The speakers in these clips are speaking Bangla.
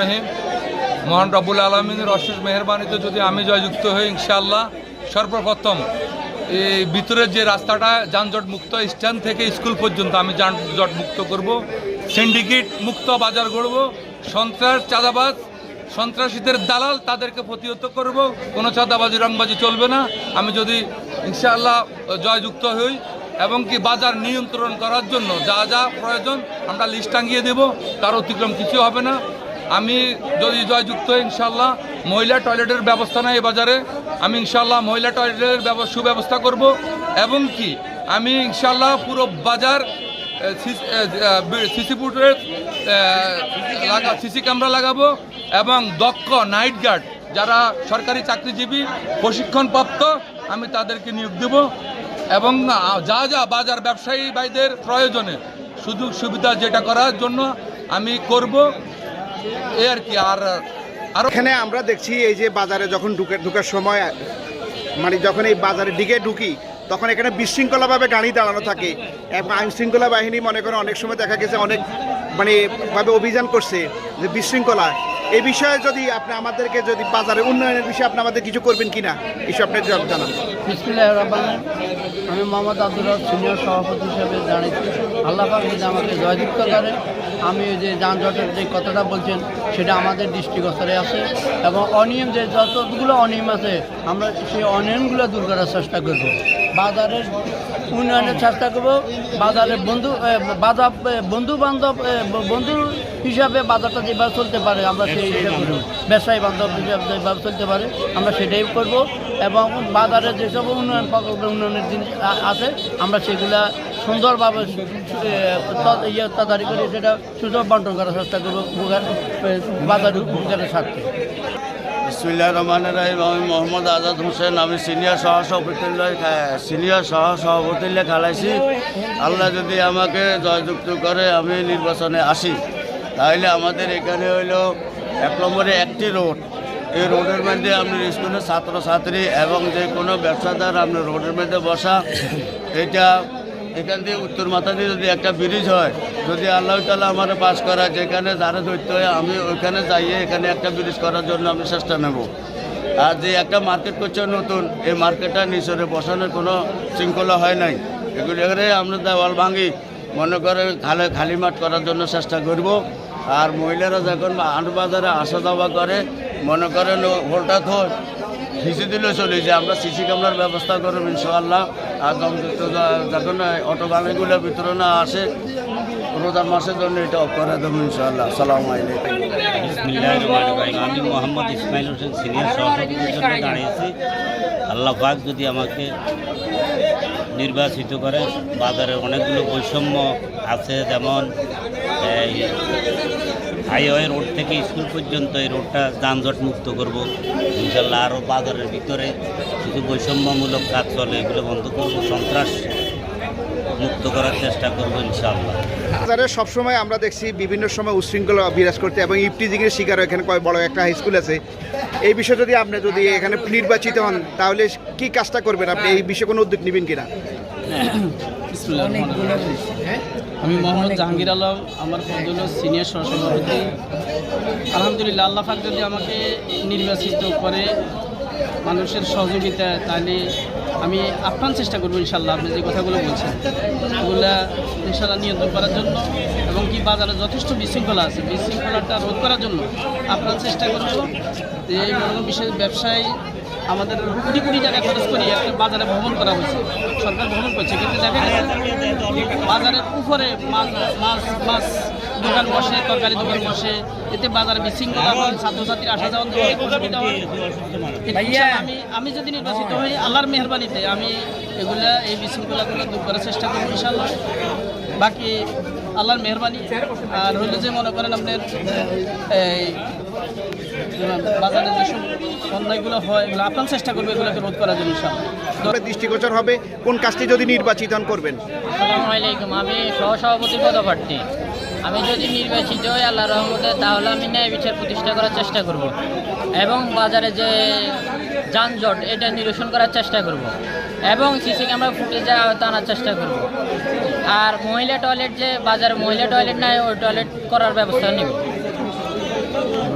রহিম মহান রব্বুল আলমিনের অশেষ মেহরবানিতে যদি আমি জয়যুক্ত হই, ইনশাআল্লাহ সর্বপ্রথম এই ভিতরের যে রাস্তাটা, যানজট মুক্ত স্ট্যান্ড থেকে স্কুল পর্যন্ত আমি যানজট মুক্ত করব, সিন্ডিকেট মুক্ত বাজার গড়ব, সন্ত্রাস, চাঁদাবাজ, সন্ত্রাসীদের দালাল তাদেরকে প্রতিহত করব, কোনো চাঁদাবাজি, রংবাজি চলবে না। আমি যদি ইনশাআল্লাহ জয়যুক্ত হই এবং কি বাজার নিয়ন্ত্রণ করার জন্য যা যা প্রয়োজন আমরা লিস্ট টাঙ্গিয়ে দেব, তার অতিক্রম কিছু হবে না। আমি যদি জয়যুক্ত ইনশাল্লাহ মহিলা টয়লেটের ব্যবস্থা নেই বাজারে। আমি ইনশাল্লাহ মহিলা টয়লেটের ব্যব- সুব্যবস্থা করব এবং কি? আমি ইনশাল্লাহ পুরো বাজার সিসি ফুটের সিসি ক্যামেরা লাগাবো এবং দক্ষ নাইট গার্ড, যারা সরকারি চাকরিজীবী, প্রশিক্ষণপ্রাপ্ত, আমি তাদেরকে নিয়োগ দেব এবং যা যা বাজার ব্যবসায়ী ভাইদের প্রয়োজনে সুযোগ সুবিধা যেটা করার জন্য আমি করব। এ আর কি, আর আর এখানে আমরা দেখছি এই যে বাজারে যখন ঢুকে ঢুকার সময় মানে যখন এই বাজারের দিকে ঢুকি, তখন এখানে বিশৃঙ্খলাভাবে গাড়ি দাঁড়ানো থাকে। এবং আইন শৃঙ্খলা বাহিনী মনে করেন অনেক সময় দেখা গেছে অনেক মানে ভাবে অভিযান করছে যে বিশৃঙ্খলা। এই বিষয়ে যদি আপনি আমাদেরকে যদি বাজারের উন্নয়নের বিষয়ে আপনি আমাদের কিছু করবেন কিনা এইসব আপনি জানান। আমি মোহাম্মদ আব্দুল সিনিয়র সভাপতি হিসেবে জানিয়েছি আল্লাহ পাক যদি আমাকে জয়যুক্ত করে, আমি যে যানজটের যে কথাটা বলছেন, সেটা আমাদের দৃষ্টিগোচরে আছে এবং অনিয়ম যে যতগুলো অনিয়ম আছে, আমরা সেই অনিয়মগুলো দূর করার চেষ্টা করব। বাজারের উন্নয়নের চেষ্টা করব। বাজারের বন্ধু বাজার বন্ধু বান্ধব বন্ধু হিসাবে বাজারটা যেভাবে চলতে পারে আমরা সেই হিসাবে ব্যবসায়ী বান্ধব হিসাবে যেভাবে চলতে পারে আমরা সেটাই করব। এবং বাজারে যেসব উন্নয়ন প্রকল্প উন্নয়নের জিনিস আছে আমরা সেগুলা সুন্দরভাবে ইয়ে তাড়াতাড়ি করে সেটা সুযোগ বন্টন করার চেষ্টা করব বাজার উপকারের স্বার্থে। বিসমুল্লাহ রহমান রাহিম। আমি মোহাম্মদ আজাদ হোসেন, আমি সিনিয়র সহ সভাপতি সিনিয়র সহ সভাপতি খেলাইছি আল্লাহ যদি আমাকে জয়যুক্ত করে, আমি নির্বাচনে আসি। তাহলে আমাদের এখানে হইল এক নম্বরে একটি রোড। এই রোডের মধ্যে আপনার স্কুলের ছাত্রছাত্রী এবং যে কোনো ব্যবসাদার আপনার রোডের মধ্যে বসা, এটা এখান দিয়ে উত্তর মাথা দিয়ে যদি একটা ব্রিজ হয়, যদি আল্লাহ তালা আমার পাস করা, যেখানে যারা ধরতে হয়, আমি ওইখানে যাইয়ে এখানে একটা ব্রিজ করার জন্য আমি চেষ্টা নেব। আর যে একটা মার্কেট করছে নতুন, এই মার্কেটটা নিচরে বসানোর কোনো শৃঙ্খলা হয় নাই। এগুলি এখানে আমরা দেওয়াল ভাঙি, মনে করে খালে খালি মাঠ করার জন্য চেষ্টা করব। আর মহিলারা যখন বাজারে আসা যাওয়া করে, মনে করেন হোলটা তো সিসি দিলে চলে যায়। আমরা সিসি ক্যামেরার ব্যবস্থা করব ইনশাআল্লাহ। আর দমযুক্ত যা- যখন অটো গাড়িগুলো ভিতরে না আসে, রোজার মাসের জন্য এটা অফ করে দেবো ইনশাআল্লাহ। সালাম আমি মোহাম্মদ ইসমাইল হোসেন, সিনিয়র সভাপতির জন্য দাঁড়িয়েছি। আল্লাহ পাক যদি আমাকে নির্বাচিত করে, বাজারে অনেকগুলো বৈষম্য আছে, যেমন হাইওয়ে রোড থেকে স্কুল পর্যন্ত এই রোডটা যানজট মুক্ত করব। ইনশাল্লাহ আরও বাজারের ভিতরে কিছু বৈষম্যমূলক কাজ চলে, এগুলো বন্ধ করব। সন্ত্রাস মুক্ত করার চেষ্টা করব ইনশাআল্লাহ। বাজারে সবসময় আমরা দেখছি বিভিন্ন সময় উশৃঙ্খলা বিরাজ করতে এবং ইফটিজিং এর শিকার এখানে কয় বড় একটা হাই স্কুল আছে। এই বিষয়ে যদি আপনি যদি এখানে নির্বাচিত হন তাহলে কি কাজটা করবেন? আপনি এই বিষয়ে কোনো উদ্যোগ নেবেন কিনা? আমি মোহাম্মদ জাহাঙ্গীর আলম আমার পদ সিনিয়র সহসভাপতি। আলহামদুলিল্লাহ আল্লাহ পাক যদি আমাকে নির্বাচিত করে মানুষের সহযোগিতা তাহলে আমি আপ্রাণ চেষ্টা করব ইনশাল্লাহ আপনি যে কথাগুলো বলছেন। ওগুলা ইনশাল্লাহ নিয়ন্ত্রণ করার জন্য এবং কি বাজারে যথেষ্ট বিশৃঙ্খলা আছে। বিশৃঙ্খলাটা রোধ করার জন্য আপনারা চেষ্টা করব যে এই বিশেষ ব্যবসায়ী আমাদের কোটি কোটি টাকা খরচ করি একটা বাজারে ভ্রমণ করা হয়েছে। সরকার ভ্রমণ করছে কিন্তু দেখা গেছে বাজারের উপরে মাছ মাছ মাছ দোকান বসে তরকারি দোকান বসে এতে বাজারে বিশৃঙ্খলা হয়, ছাত্রছাত্রীর আসা যাওয়া অসুবিধা হয়। আমি আমি যদি নির্বাচিত হই আল্লাহর মেহরবানিতে আমি এগুলা এই বিশৃঙ্খলাগুলো দূর করার চেষ্টা করব ইনশাআল্লাহ। বাকি আল্লাহর মেহরবানি আর হইল যে মনে করেন আপনার এই বাজারে যেসব অন্যায়গুলো হয় এগুলো আপনার চেষ্টা করবে এগুলোকে রোধ করার জন্য ইনশাআল্লাহ। আপনার দৃষ্টিগোচর হবে কোন কাজটি যদি নির্বাচিত করবেন। আসসালামু আলাইকুম আমি সহসভাপতি পদপ্রার্থী। আমি যদি নির্বাচিত হই আল্লাহ রহমতে তাহলে আমি ন্যায় বিচার প্রতিষ্ঠা করার চেষ্টা করব এবং বাজারে যে যানজট এটা নিরসন করার চেষ্টা করব এবং সিসি ক্যামেরা ফুটেজে আওতা আনার চেষ্টা করব। আর মহিলা টয়লেট যে বাজারে মহিলা টয়লেট নাই ওই টয়লেট করার ব্যবস্থা নেব।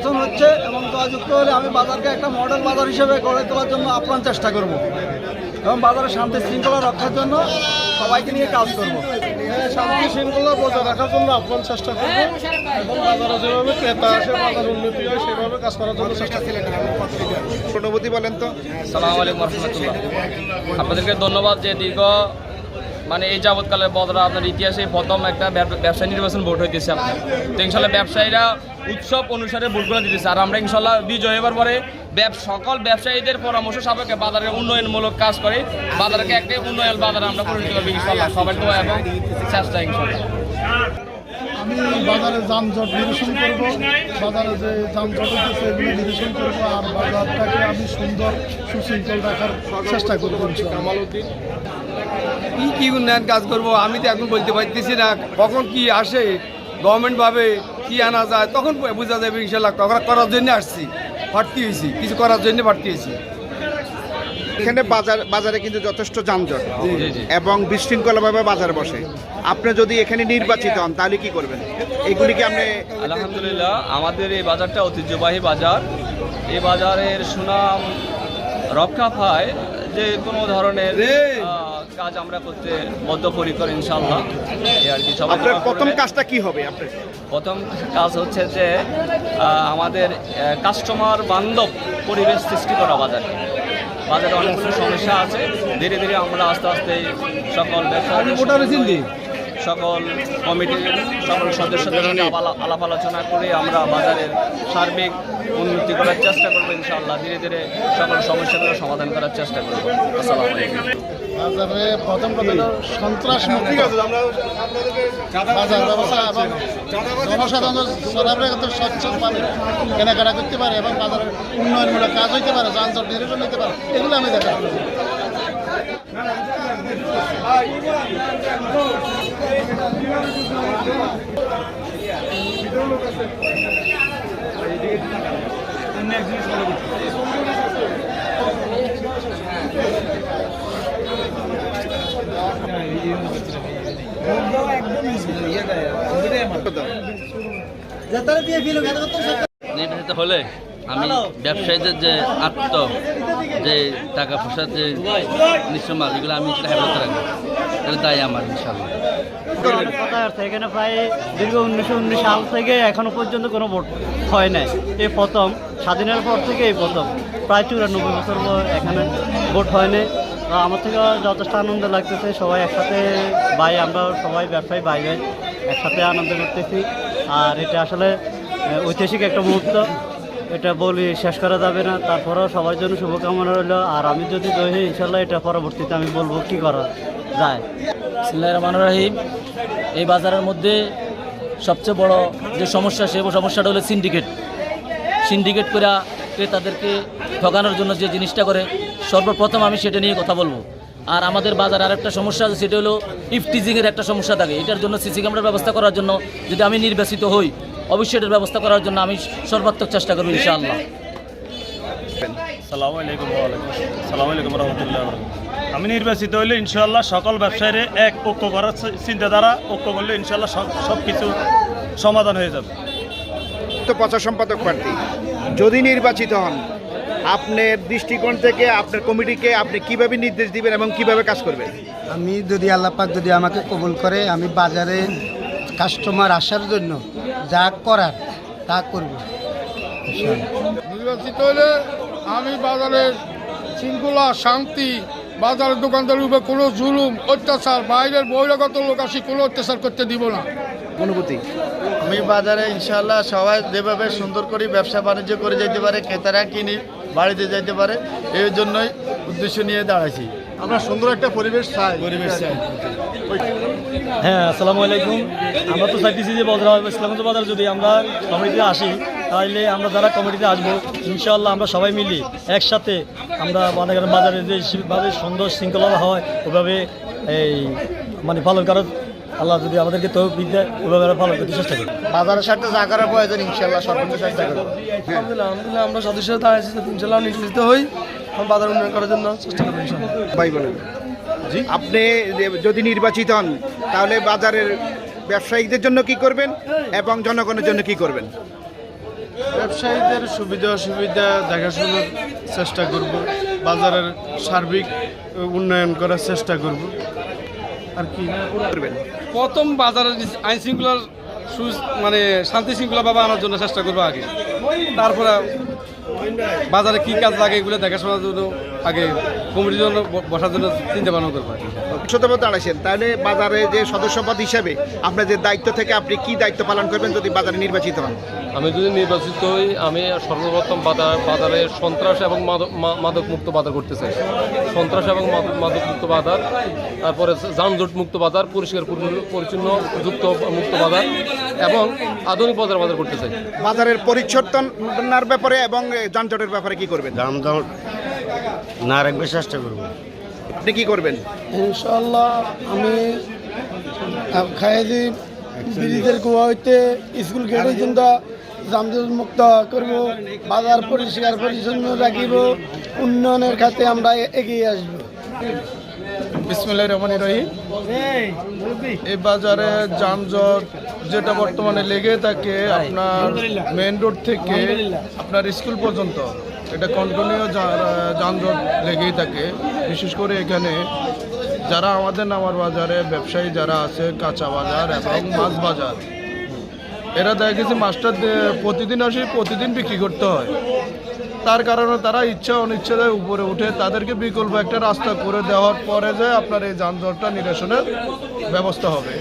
নির্বাচন হচ্ছে এবং জয়যুক্ত হলে আমি বাজারকে একটা মডেল বাজার হিসেবে গড়ে তোলার জন্য আপ্রাণ চেষ্টা করব। এবং বাজারের শান্তি শৃঙ্খলা রক্ষার জন্য সবাইকে নিয়ে কাজ করব। শান্তি শৃঙ্খলা বজায় রাখার জন্য আপ্রাণ চেষ্টা করব এবং বাজারে যেভাবে ক্রেতা আসে বাজার উন্নতি হয় সেভাবে কাজ করার জন্য চেষ্টা করব। অনুভূতি বলেন তো। সালাম আলাইকুম রহমতুল্লাহ। আপনাদেরকে ধন্যবাদ যে দীর্ঘ মানে এই যাবৎকালে বদরা আপনার ইতিহাসে প্রথম একটা ব্যব- ব্যবসায়ী নির্বাচন ভোট হইতেছে আপনার। তো ইনশাল্লাহ ব্যবসায়ীরা উৎসব অনুসারে ভোটগুলো দিতেছে। আর আমরা ইনশাল্লাহ বিজয় হবার পরে সকল ব্যবসায়ীদের পরামর্শ সাপেক্ষে বাজারের উন্নয়নমূলক কাজ করে বাজারকে একটা উন্নয়ন বাজারে আমরা পরিণত করব ইনশাল্লাহ। সবাই দোয়া এবং চেষ্টা ইনশাল্লাহ। আমি বাজারে যানজট নিরসন করব বাজারে যে যানজট হচ্ছে সেগুলো নিরসন করব আর বাজারটাকে আমি সুন্দর সুশৃঙ্খল রাখার চেষ্টা করব ইনশাআল্লাহ। কি কি উন্নয়ন কাজ করব আমি তো এখন বলতে পারতেছি না। কখন কি আসে গভর্নমেন্ট ভাবে কি আনা যায় তখন বোঝা যাবে ইনশাল্লাহ। করা- করার জন্য আসছি। ভর্তি হয়েছি। কিছু করার জন্য ভর্তি হয়েছি। এখানে বাজার বাজারে কিন্তু যথেষ্ট যানজট এবং বিশৃঙ্খলাভাবে বাজার বসে। আপনি যদি এখানে নির্বাচিত হন তাহলে কি করবেন? এগুলি কি আপনি আলহামদুলিল্লাহ আমাদের এই বাজারটা ঐতিহ্যবাহী বাজার। এই বাজারের সুনাম রক্ষা পায় যে কোনো ধরনের কাজ আমরা করতে বদ্ধপরিকর ইনশাল্লাহ এই আর কি আপনার প্রথম কাজটা কি হবে আপনার? প্রথম কাজ হচ্ছে যে আমাদের কাস্টমার বান্ধব পরিবেশ সৃষ্টি করা বাজারে। বাজারে অনেকগুলো সমস্যা আছে। ধীরে ধীরে আমরা আস্তে আস্তে সকল ব্যবসায়ী সকল কমিটির সকল সদস্যদের আলাপ- আলাপ আলোচনা করে আমরা বাজারের সার্বিক উন্নতি করার চেষ্টা করব ইনশাআল্লাহ। ধীরে ধীরে সকল সমস্যাগুলো সমাধান করার চেষ্টা করব। আসসালামু আলাইকুম। বাজারে প্রথম কথা হলো সন্ত্রাস মুক্ত। বাজার ব্যবস্থা এবং জনসাধারণ সরবরাহ করতে স্বচ্ছভাবে কেনাকাটা করতে পারে এবং বাজারের উন্নয়নমূলক কাজ হইতে পারে যানজট নিরসন হইতে পারে এগুলো আমি দেখা নির্বাচিত হলে আমি ব্যবসায়ীদের যে আত্ম যে টাকা পয়সা যে নিঃস্ব মাল এগুলো আমি হেফাজত রাখব। এটা দায় আমার ইনশাল্লাহ এখানে প্রায় দীর্ঘ উনিশশো উনিশ সাল থেকে এখনও পর্যন্ত কোনো ভোট হয় নাই। এই প্রথম স্বাধীনের পর থেকে এই প্রথম। প্রায় চুরানব্বই বছর পর এখানে ভোট হয়নি তো আমার থেকে যথেষ্ট আনন্দ লাগতেছে সবাই একসাথে ভাই আমরা সবাই ব্যবসায়ী ভাই ভাই একসাথে আনন্দ করতেছি। আর এটা আসলে ঐতিহাসিক একটা মুহূর্ত। এটা বলি শেষ করা যাবে না। তারপরেও সবার জন্য শুভকামনা রইল। আর আমি যদি দই ইনশাল্লাহ এটা পরবর্তীতে আমি বলব কি করা যায়। বিসমিল্লাহির রহমানির রহিম। এই বাজারের মধ্যে সবচেয়ে বড় যে সমস্যা, সে সমস্যাটা হলো সিন্ডিকেট। সিন্ডিকেট করে ক্রেতাদেরকে ঠকানোর জন্য যে জিনিসটা করে, সর্বপ্রথম আমি সেটা নিয়ে কথা বলব। আর আমাদের বাজারে আরেকটা সমস্যা আছে সেটা হলো ইফটিজিংয়ের একটা সমস্যা থাকে। এটার জন্য সিসি ক্যামেরার ব্যবস্থা করার জন্য যদি আমি নির্বাচিত হই অবশ্যই এটার ব্যবস্থা করার জন্য আমি সর্বাত্মক চেষ্টা করব ইনশাআল্লাহ। সালামু আলাইকুম আলাইকুম রহমতুল্লাহ আমি নির্বাচিত হইলে ইনশাল্লাহ সকল ব্যবসায়ীরা এক ঐক্য করার চিন্তাধারা ঐক্য করলে ইনশাল্লাহ সব সব কিছু সমাধান হয়ে যাবে। তো প্রচার সম্পাদক প্রার্থী যদি নির্বাচিত হন আপনার দৃষ্টিকোণ থেকে আপনার কমিটিকে আপনি কীভাবে নির্দেশ দিবেন এবং কীভাবে কাজ করবেন? আমি যদি আল্লাপাক যদি আমাকে কবুল করে আমি বাজারে কাস্টমার আসার জন্য যা করার তা করব। নির্বাচিত হলে আমি বাজারের শৃঙ্খলা শান্তি বাজারের দোকানদারের উপরে কোনো জুলুম অত্যাচার বাইরের বহিরাগত লোক আসি কোনো অত্যাচার করতে দিব না। অনুভূতি? আমি বাজারে ইনশাল্লাহ সবাই যেভাবে সুন্দর করে ব্যবসা বাণিজ্য করে যেতে পারে ক্রেতারা কিনি বাড়িতে যাইতে পারে। এই জন্যই উদ্দেশ্য নিয়ে দাঁড়াইছি। আমরা সুন্দর একটা পরিবেশ চাই। পরিবেশ চাই। হ্যাঁ আসসালামু আলাইকুম। আমরা তো চাইতেছি যে বদরা ইসলামগঞ্জ বাজার যদি আমরা কমিটিতে আসি তাহলে আমরা যারা কমিটিতে আসব ইনশাআল্লাহ আমরা সবাই মিলি একসাথে আমরা করেন বাজারে যে ভাবে সুন্দর শৃঙ্খলা হয় ওভাবে এই মানে পালন করার আল্লাহ যদি আমাদেরকে তৌফিক দেয় ওভাবে আমরা পালন করতে চেষ্টা করি বাজারের সাথে যা করার প্রয়োজন ইনশাল্লাহ সর্বোচ্চ চেষ্টা করব। আলহামদুলিল্লাহ আলহামদুলিল্লাহ আমরা সদস্য দাঁড়াইছি ইনশাল্লাহ নির্বাচিত হই বাজার উন্নয়ন করার জন্য চেষ্টা করব ভাই বলেন। জি? আপনি যদি নির্বাচিত হন তাহলে বাজারের ব্যবসায়ীদের জন্য কি করবেন এবং জনগণের জন্য কি করবেন? ব্যবসায়ীদের সুবিধা অসুবিধা দেখাশোনার চেষ্টা করব বাজারের সার্বিক উন্নয়ন করার চেষ্টা করব। আর কি? করবেন। প্রথম বাজারের আইন শৃঙ্খলার মানে শান্তি শৃঙ্খলা শৃঙ্খলাভাবে আনার জন্য চেষ্টা করব আগে। তারপরে বাজারে কি কাজ লাগে এগুলো দেখাশোনার জন্য আগে কমিটির জন্য বসার জন্য চিন্তা ভাবনা করব। শতপদ দাঁড়াইছেন তাহলে বাজারে যে সদস্যপদ হিসাবে আপনার যে দায়িত্ব থেকে আপনি কি দায়িত্ব পালন করবেন যদি বাজারে নির্বাচিত হন? আমি যদি নির্বাচিত হই আমি সর্বপ্রথম বাজার বাজারে সন্ত্রাস এবং মাদক মাদক মুক্ত বাজার করতে চাই। সন্ত্রাস এবং মাদক মাদক মুক্ত বাজার তারপরে যানজট মুক্ত বাজার পরিষ্কার পরিচ্ছন্ন যুক্ত মুক্ত বাজার এবং আধুনিক বাজার বাজার করতে চাই। বাজারের পরিচ্ছন্নতার ব্যাপারে এবং যানজটের ব্যাপারে কি করবেন? দাম না রাখবে চেষ্টা করব। আপনি কি করবেন? ইনশাল্লাহ আমি ব্রিজের কুয়া হইতে স্কুল গেট পর্যন্ত যানজট মুক্ত করব। বাজার পরিষ্কার পরিচ্ছন্ন রাখিব। উন্নয়নের খাতে আমরা এগিয়ে আসব। বিসমুল্লাহ রহমান রহিম। এই বাজারে যানজট যেটা বর্তমানে লেগে থাকে আপনার মেন রোড থেকে আপনার স্কুল পর্যন্ত। এটা কন্টিনিউ যানজট লেগেই থাকে। বিশেষ করে এখানে যারা আমাদের নামার বাজারে ব্যবসায়ী যারা আছে, কাঁচা বাজার এবং মাছ বাজার, এরা দেখা গেছে মাছটা প্রতিদিন আসে, প্রতিদিন বিক্রি করতে হয়। তার কারণে তারা ইচ্ছা অনিচ্ছায় উপরে উঠে তাদেরকে বিকল্প একটা রাস্তা করে দেওয়ার পরে যে আপনার এই যানজটটা নিরসনের ব্যবস্থা হবে।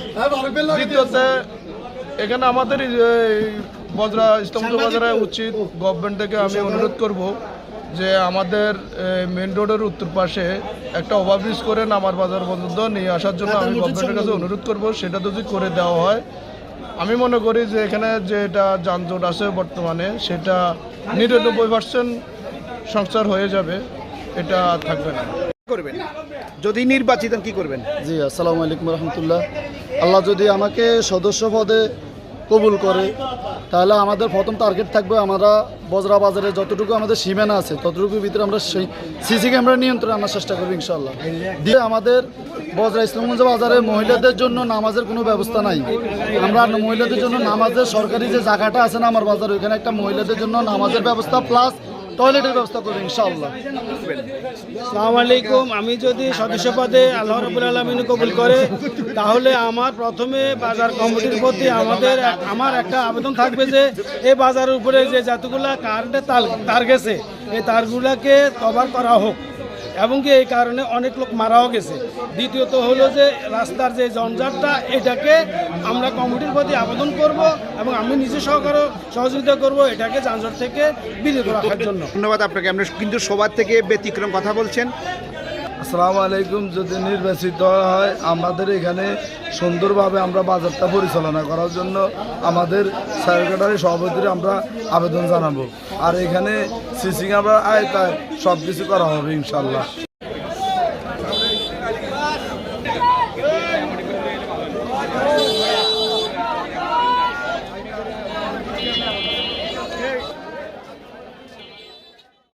দ্বিতীয়তে, এখানে আমাদের বজরা ইসলামপুর বাজারে উচিত গভর্নমেন্ট থেকে আমি অনুরোধ করব যে আমাদের মেন রোডের উত্তর পাশে একটা ওভারব্রিজ করে নামার বাজার পর্যন্ত নিয়ে আসার জন্য আমি গভর্নমেন্টের কাছে অনুরোধ করব সেটা যদি করে দেওয়া হয়। আমি মনে করি যে এখানে যেটা যানজট আছে বর্তমানে সেটা নিরানব্বই পার্সেন্ট সংসার হয়ে যাবে এটা থাকবে না। করবেন? যদি নির্বাচিত হন কি করবেন? জি আসসালামু আলাইকুম রহমতুল্লাহ। আল্লাহ যদি আমাকে সদস্য পদে কবুল করে। তাহলে আমাদের প্রথম টার্গেট থাকবে আমরা বজরা বাজারে যতটুকু আমাদের সীমানা আছে, ততটুকুর ভিতরে আমরা সেই সিসি ক্যামেরা নিয়ন্ত্রণে আনার চেষ্টা করব ইনশাল্লাহ দিয়ে আমাদের বজরা ইসলামগঞ্জ বাজারে মহিলাদের জন্য নামাজের কোনো ব্যবস্থা নাই। আমরা মহিলাদের জন্য নামাজের সরকারি যে জায়গাটা আছে না আমার বাজার, ওইখানে একটা মহিলাদের জন্য নামাজের ব্যবস্থা প্লাস টয়লেটের ব্যবস্থা করবে ইনশাল্লাহ সালাম আলাইকুম আমি যদি সদস্য পদে আল্লাহ রবুল আলমিন কবুল করে, তাহলে আমার প্রথমে বাজার কমিটির প্রতি আমাদের আমার একটা আবেদন থাকবে যে, এই বাজারের উপরে যে যতগুলা কারেন্টের তার তার গেছে, এই তারগুলাকে কভার করা হোক। এবং কি এই কারণে অনেক লোক মারাও গেছে। দ্বিতীয়ত হলো যে রাস্তার যে জঞ্জাটটা এটাকে আমরা কমিটির প্রতি আবেদন করব এবং আমি নিজে সহকারে সহযোগিতা করব এটাকে যানজট থেকে বিরত রাখার জন্য। ধন্যবাদ আপনাকে। আপনি কিন্তু সবার থেকে ব্যতিক্রম কথা বলছেন। আসসালামু আলাইকুম, যদি নির্বাচিত হয়, আমাদের এখানে সুন্দরভাবে আমরা বাজারটা পরিচালনা করার জন্য আমাদের সেক্রেটারি সভাপতির আমরা আবেদন জানাব। আর এখানে সিসি আমরা আয়তায় সব কিছু করা হবে ইনশাল্লাহ